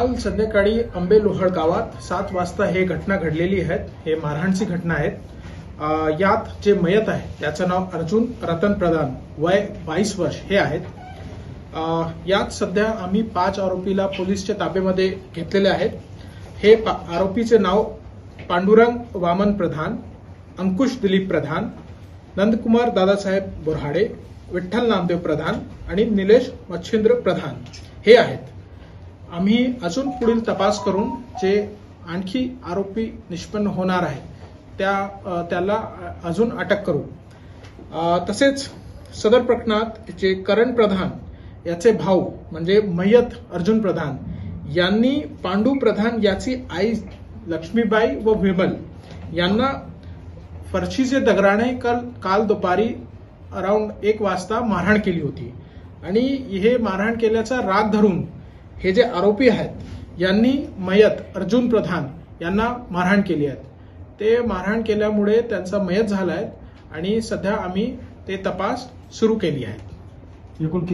काल संध्याकाळी आंबे लोहळ गावात सात वाजता हे घटना घडलेली आहेत. हे मारहाणची घटना आहेत. यात जे मयत आहे त्याचं नाव अर्जुन रतन प्रधान वय बावीस वर्ष हे आहेत. यात सध्या आम्ही पाच आरोपीला पोलीसच्या ताब्यामध्ये घेतलेले आहेत. हे पा- आरोपीचे नाव पांडुरंग वामन प्रधान अंकुश दिलीप प्रधान नंदकुमार दादासाहेब बोरहाडे विठ्ठल नामदेव प्रधान आणि निलेश मच्छिंद्र प्रधान हे आहेत. आम्ही अजून पुढील तपास करून जे आणखी आरोपी निष्पन्न होणार आहे त्या त्याला अजून अटक करू. तसेच सदर प्रकरणात जे करण प्रधान याचे भाऊ म्हणजे मयत अर्जुन प्रधान यांनी पांडू प्रधान याची आई लक्ष्मीबाई व विमल यांना फरशीचे दगडाने काल काल दुपारी अराउंड एक वाजता मारहाण केली होती. आणि हे मारहाण केल्याचा राग धरून हे जे आरोपी आहेत यांनी मयत अर्जुन प्रधान यांना मारहाण केली आहे. ते मारहाण केल्यामुळे त्यांचा मयत झाला आहे आणि सध्या आम्ही ते तपास सुरू केली आहे. एकूण किती